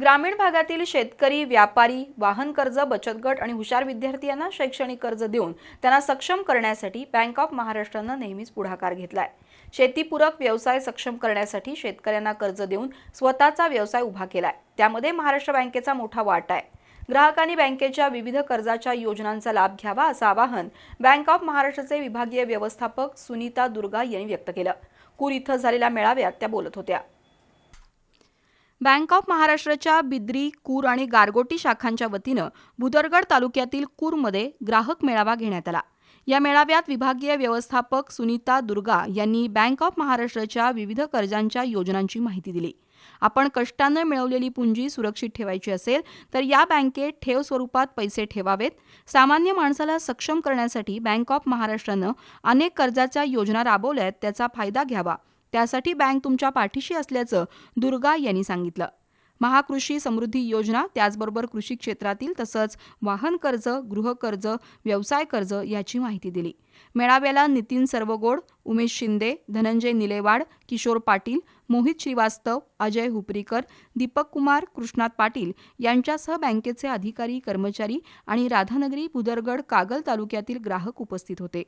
ग्रामीण भागातील शेतकरी व्यापारी वाहन कर्ज बचत गट आणि हुशार विद्यार्थी यांना शैक्षणिक कर्ज देऊन त्यांना सक्षम करण्यासाठी बँक ऑफ महाराष्ट्रानं नेहमीच पुढाकार घेतलाय. शेतीपूरक व्यवसाय सक्षम करण्यासाठी शेतकऱ्यांना कर्ज देऊन स्वतःचा व्यवसाय उभा केलाय. त्यामध्ये महाराष्ट्र बँकेचा मोठा वाटा आहे. ग्राहकांनी बँकेच्या विविध कर्जाच्या योजनांचा लाभ घ्यावा असं आवाहन बँक ऑफ महाराष्ट्राचे विभागीय व्यवस्थापक सुनीता दुर्गा यांनी व्यक्त केलं. कूर इथं झालेल्या मेळाव्यात त्या बोलत होत्या. बँक ऑफ महाराष्ट्राच्या बिद्री कूर आणि गारगोटी शाखांच्या वतीनं भुदरगड तालुक्यातील कूरमध्ये ग्राहक मेळावा घेण्यात आला. या मेळाव्यात विभागीय व्यवस्थापक सुनीता दुर्गा यांनी बँक ऑफ महाराष्ट्राच्या विविध कर्जांच्या योजनांची माहिती दिली. आपण कष्टानं मिळवलेली पुंजी सुरक्षित ठेवायची असेल तर या बँकेत ठेव स्वरूपात पैसे ठेवावेत. सामान्य माणसाला सक्षम करण्यासाठी बँक ऑफ महाराष्ट्रानं अनेक कर्जाच्या योजना राबवल्या आहेत त्याचा फायदा घ्यावा. त्यासाठी बँक तुमच्या पाठीशी असल्याचं दुर्गा यांनी सांगितलं. महाकृषी समृद्धी योजना त्याचबरोबर कृषी क्षेत्रातील तसंच वाहन कर्ज गृहकर्ज व्यवसाय कर्ज याची माहिती दिली. मेळाव्याला नितीन सर्वगोड उमेश शिंदे धनंजय निलेवाड किशोर पाटील मोहित श्रीवास्तव अजय हुपरीकर दीपक कुमार कृष्णात पाटील यांच्यासह बँकेचे अधिकारी कर्मचारी आणि राधानगरी भुदरगड कागल तालुक्यातील ग्राहक उपस्थित होते.